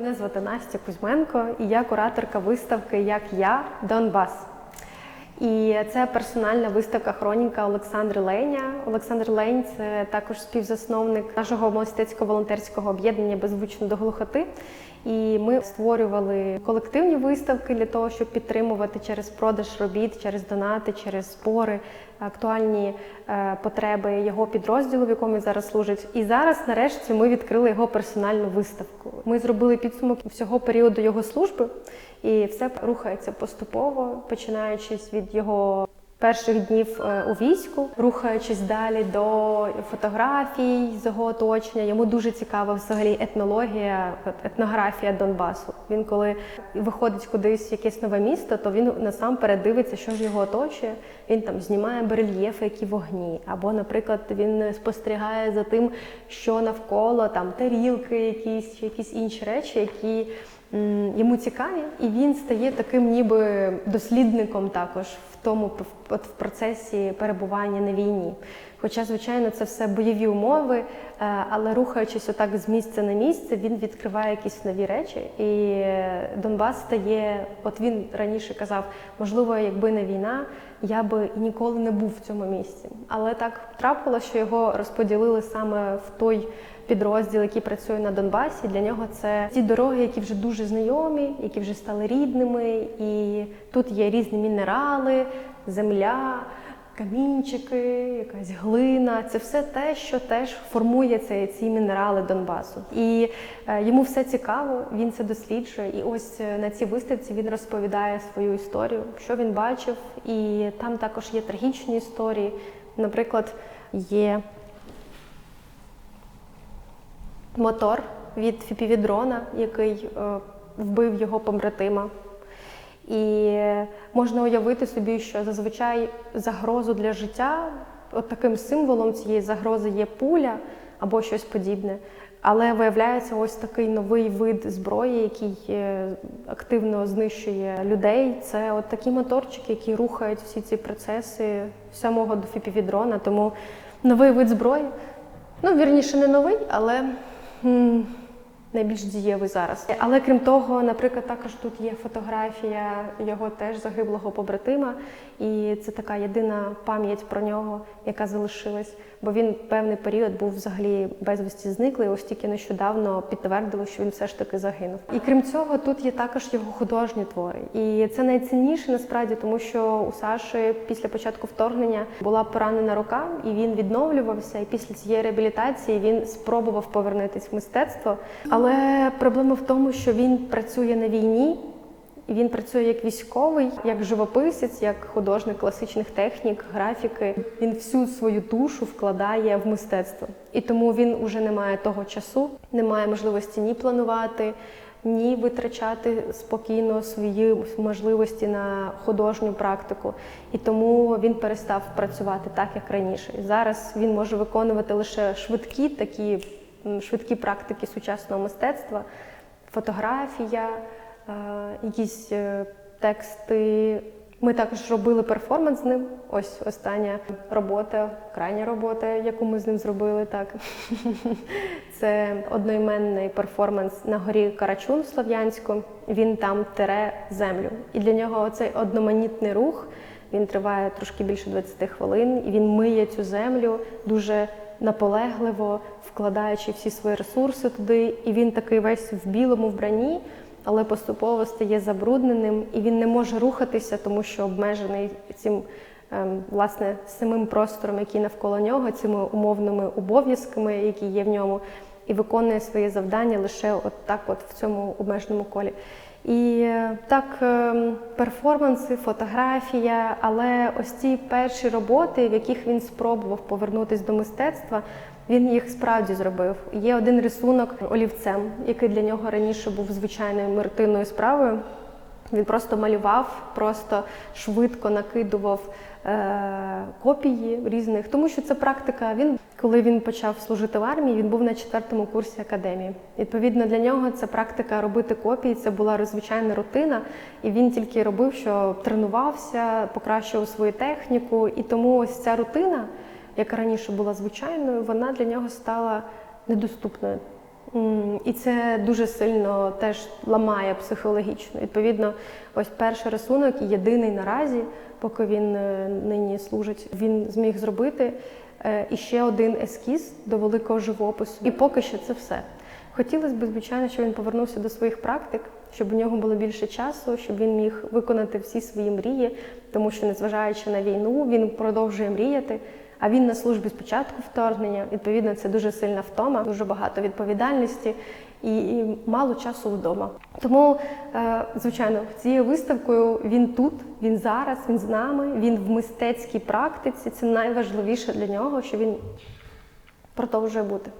Мене звати Настя Кузьменко, і я кураторка виставки Як я Донбас. І це персональна виставка хроніка Олександра Леня. Олександр Лень це також співзасновник нашого мистецько-волонтерського об'єднання Беззвучно до глухоти. І ми створювали колективні виставки для того, щоб підтримувати через продаж робіт, через донати, через збори актуальні е, потреби його підрозділу, в якому він зараз служить. І зараз, нарешті, ми відкрили його персональну виставку. Ми зробили підсумок всього періоду його служби, і все рухається поступово, починаючись від його перших днів е, у війську, рухаючись далі до фотографій з його оточення. Йому дуже цікава взагалі етнологія, етнографія Донбасу. Він коли виходить кудись в якесь нове місто, то він насамперед дивиться, що ж його оточує. Він там знімає барельєфи, які вогні, або, наприклад, він спостерігає за тим, що навколо там тарілки, якісь якісь інші речі, які йому цікаві, і він стає таким, ніби дослідником також в тому в процесі перебування на війні. Хоча, звичайно, це все бойові умови, е, але рухаючись отак з місця на місце, він відкриває якісь нові речі. І Донбас стає, от він раніше казав, можливо, якби не війна, я би ніколи не був в цьому місці. Але так трапилося, що його розподілили саме в той підрозділ, який працює на Донбасі. Для нього це ті дороги, які вже дуже знайомі, які вже стали рідними. І тут є різні мінерали, земля. Камінчики, якась глина це все те, що теж формує це, ці мінерали Донбасу. І е, йому все цікаво, він це досліджує. І ось е, на цій виставці він розповідає свою історію, що він бачив. І там також є трагічні історії. Наприклад, є мотор від фіпівідрона, який е, вбив його побратима. І можна уявити собі, що зазвичай загрозу для життя, от таким символом цієї загрози є пуля або щось подібне. Але виявляється ось такий новий вид зброї, який е, активно знищує людей. Це от такі моторчики, які рухають всі ці процеси самого до фіпівідрона. Тому новий вид зброї. Ну, вірніше, не новий, але найбільш дієвий зараз. Але крім того, наприклад, також тут є фотографія його теж загиблого побратима, і це така єдина пам'ять про нього, яка залишилась. Бо він певний період був взагалі безвісті зниклий. Ось тільки нещодавно підтвердили, що він все ж таки загинув. І крім цього, тут є також його художні твори. І це найцінніше насправді, тому що у Саші після початку вторгнення була поранена рука, і він відновлювався. І після цієї реабілітації він спробував повернутися в мистецтво. Але проблема в тому, що він працює на війні. І він працює як військовий, як живописець, як художник класичних технік, графіки. Він всю свою душу вкладає в мистецтво. І тому він уже не має того часу, не має можливості ні планувати, ні витрачати спокійно свої можливості на художню практику. І тому він перестав працювати так, як раніше. І зараз він може виконувати лише швидкі такі швидкі практики сучасного мистецтва, фотографія. Якісь е, тексти. Ми також робили перформанс з ним. Ось остання робота, крайня робота, яку ми з ним зробили. Так це одноіменний перформанс на горі Карачун в Слов'янську. Він там тере землю. І для нього цей одноманітний рух він триває трошки більше 20 хвилин. І він миє цю землю дуже наполегливо, вкладаючи всі свої ресурси туди. І він такий весь в білому вбранні але поступово стає забрудненим і він не може рухатися, тому що обмежений цим ем, власне самим простором, який навколо нього, цими умовними обов'язками, які є в ньому, і виконує свої завдання лише от так, от в цьому обмеженому колі. І е, так, ем, перформанси, фотографія, але ось ці перші роботи, в яких він спробував повернутися до мистецтва, він їх справді зробив. Є один рисунок олівцем, який для нього раніше був звичайною миртинною справою. Він просто малював, просто швидко накидував е, копії різних, тому що це практика. Він, коли він почав служити в армії, він був на четвертому курсі академії. Відповідно, для нього це практика робити копії. Це була звичайна рутина, і він тільки робив, що тренувався, покращував свою техніку. І тому ось ця рутина яка раніше була звичайною, вона для нього стала недоступною. І це дуже сильно теж ламає психологічно. Відповідно, ось перший рисунок, єдиний наразі, поки він е, нині служить, він зміг зробити е, і ще один ескіз до великого живопису. І поки що це все. Хотілося б, звичайно, щоб він повернувся до своїх практик, щоб у нього було більше часу, щоб він міг виконати всі свої мрії, тому що, незважаючи на війну, він продовжує мріяти. А він на службі з початку вторгнення. Відповідно, це дуже сильна втома, дуже багато відповідальності і, і мало часу вдома. Тому, е, звичайно, цією виставкою він тут, він зараз, він з нами, він в мистецькій практиці. Це найважливіше для нього, що він продовжує бути.